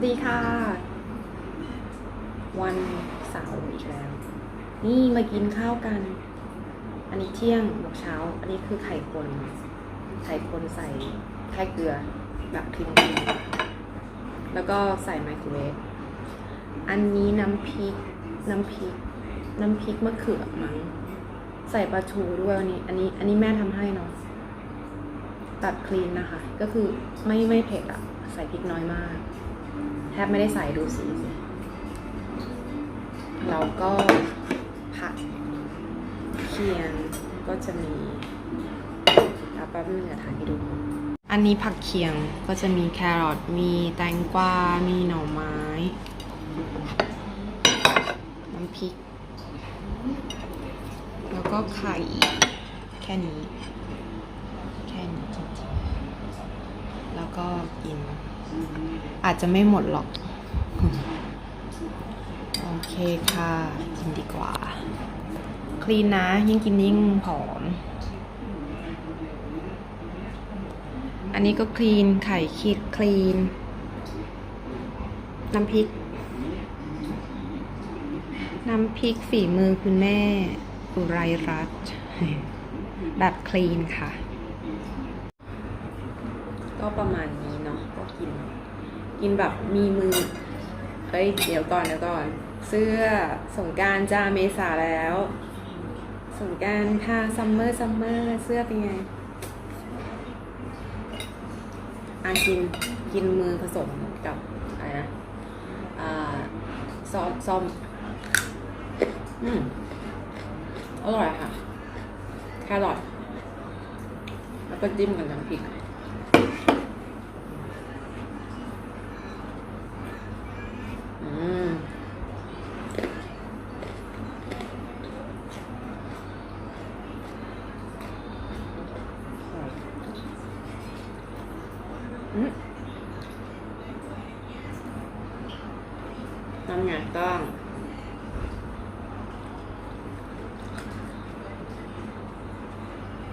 วัสดีค่ะ วันเสาร์อีกแล้ว นี่มากินข้าวกัน อันนี้เที่ยงบวกเช้า อันนี้คือไข่คนไข่คนใส่ไข่เกลือแบบครีมๆแล้วก็ใส่ไมโครเวฟอันนี้น้ำพริก น้ำพริก น้ำพริกมะเขือมั้งใส่ปลาทูด้วยวันนี้ อันนี้ อันนี้แม่ทำให้เนาะตัดคลีนนะคะ ก็คือไม่ไม่เผ็ดอะใส่พริกน้อยมาก ทบไม่ได้ใส่ดูสีสิแล้วก็ผักเคียงก็จะมีเอาแป๊บนึงเดี๋ยวถ่ายให้ดู อันนี้ผักเคียงก็จะมีแครอทมีแตงกวา มีหน่อไม้ น้ำพริก แล้วก็ไข่แค่นี้ แค่นี้จริงแล้วก็กิน อาจจะไม่หมดหรอก โอเคค่ะ กินดีกว่า คลีนนะ ยิ่งกินยิ่งผอม อันนี้ก็คลีน ไข่คิดคลีน น้ำพริก น้ำพริกฝีมือคุณแม่ อุไรรัตน์แบบคลีนค่ะ ก็ประมาณนี้เนาะก็กิน กินแบบมีมือเอ้ยเดี๋ยวก่อนเดี๋ยวก่อน เสื้อสงการจ้าเมษาแล้ว สงการค่ะซัมเมอร์ซัมเมอร์เสื้อเป็นไงอากินกินมือผสมกับอะไรนะอ่าซอสซอมอืมอร่อยค่ะแครอทแล้วก็จิ้มกับน้ำพริก อืม อืม ทำไงต้อง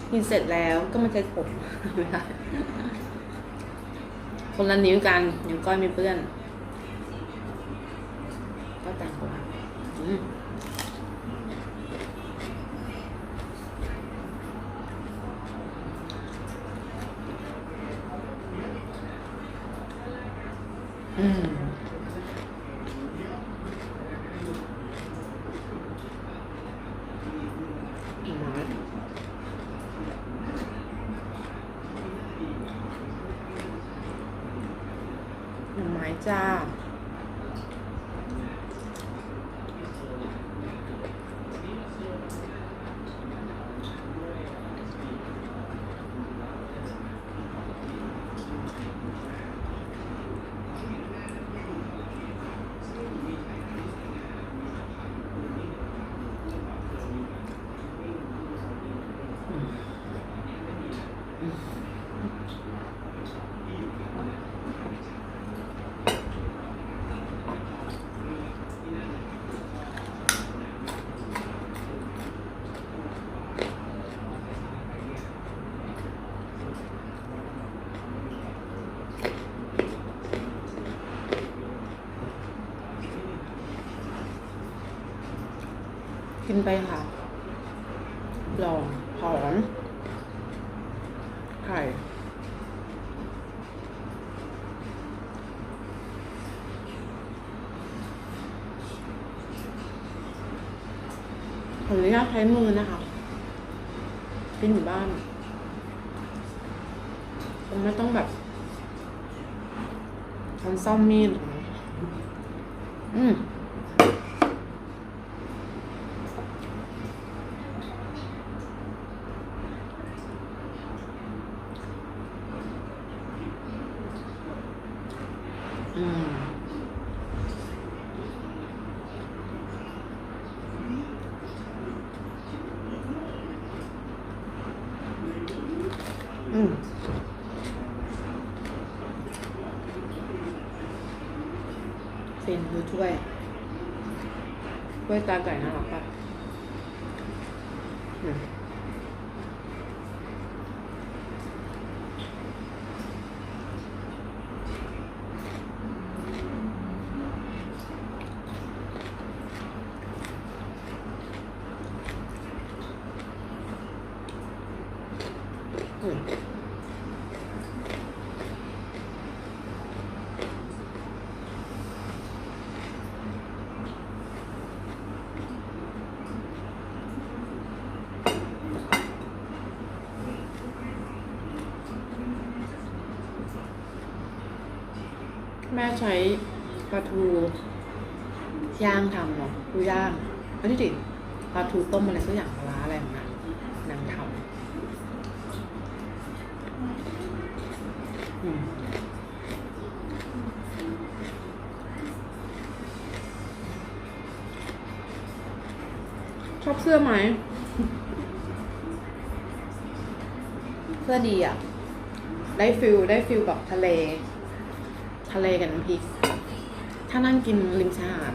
กินเสร็จแล้วก็มาเช็ดผมไม่ได้คนละนิ้วกันอย่างก้อยมีเพื่อน ก็แต่งผมอืมอืมหน่อไม้หน่อไม้ จ้า กินไปค่ะลองหอมไข่ขออนุญาตใช้มือนะคะกินอยู่บ้านผมไม่ต้องแบบช้อนซ่อมมีดอกนะอืม ถ้วยถ้วยตาไก่น่ารักปะอืม แม่ใช้ปลาทูย่างทำเนาะทูย่างไม่ใช่ดิปลาทูต้มอะไรสักอย่างปลาอะไรของนานางทำอืมชอบเสื้อไหม เสื้อดีอะ ได้ฟิลได้ฟิลแบบทะเล ทะเลกับน้ำพริก ถ้านั่งกินริมชายหาด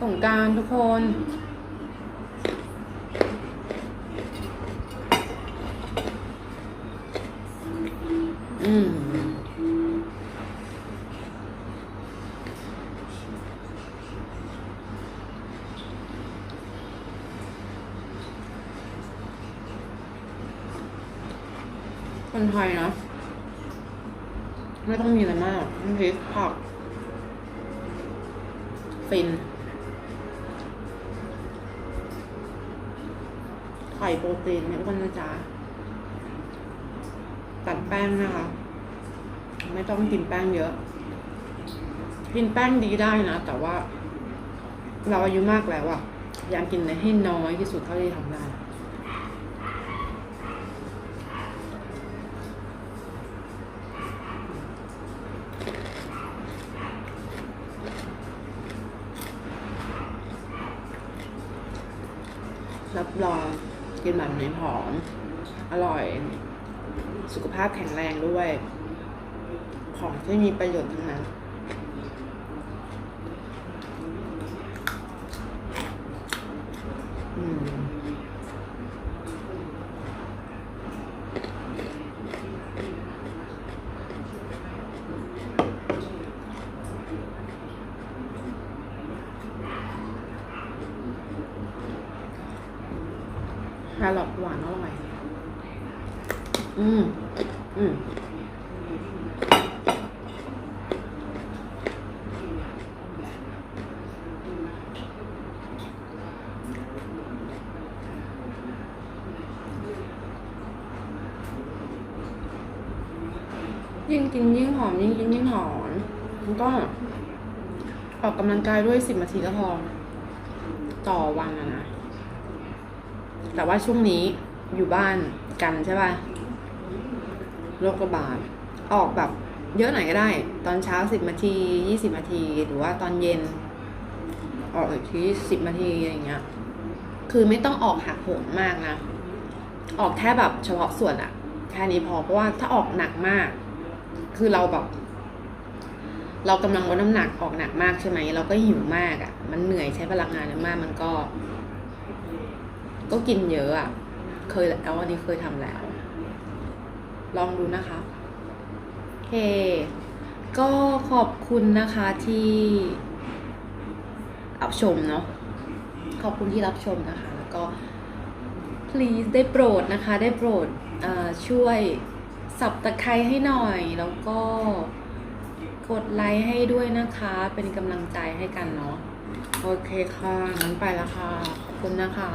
สงการทุกคน อืมคนไทยเนาะ ไม่ต้องมีอะไรมากน้ำพริกผัก ฟิน ไข่โปรตีนไม่อ้วนนะจ๊ะ ตัดแป้งนะคะ ไม่ต้องกินแป้งเยอะ กินแป้งดีได้นะ แต่ว่า เราอายุมากแล้วอะอยากกินให้น้อยที่สุดเท่าที่ทำได้ รองกินแบบนี้หอม อร่อย สุขภาพแข็งแรงด้วย ของที่มีประโยชน์ทั้งนั้น อืม แค รอทหวานอร่อย อืม อืมยิ่งกินยิ่งหอมยิ่งกินยิ่งหอมแล้วก็ออกกำลังกายด้วยสิบนาทีก็พอต่อวันอะนะ แต่ว่าช่วงนี้อยู่บ้านกันใช่ป่ะโรคระบาดออกแบบเยอะหน่อยก็ได้ ตอนเช้าสิบนาทียี่สิบนาที หรือว่าตอนเย็น ออกอีกทีสิบนาทีอะไรเงี้ย คือไม่ต้องออกหักโหมมากนะ ออกแค่แบบเฉพาะส่วนอะแค่นี้พอเพราะว่าถ้าออกหนักมาก คือเราแบบ เรากำลังลดน้ำหนักออกหนักมากใช่ไหมเราก็หิวมากอะ่ะ มันเหนื่อยใช้พลังงานเยอะมาก มันก็ ก็กินเยอะอะ่ะ เคยแล้ววันนี้เคยทำแล้ว ลองดูนะคะโอเค ก็ขอบคุณนะคะที่รับชมเนาะขอบคุณที่รับชมนะคะ แล้วก็ please ได้โปรดนะคะ ได้โปรดช่วยสับตะไคร้ให้หน่อย แล้วก็กดไลค์ให้ด้วยนะคะ เป็นกำลังใจให้กันเนาะ โอเคค่ะ งั้นไปแล้วค่ะ ขอบคุณนะคะ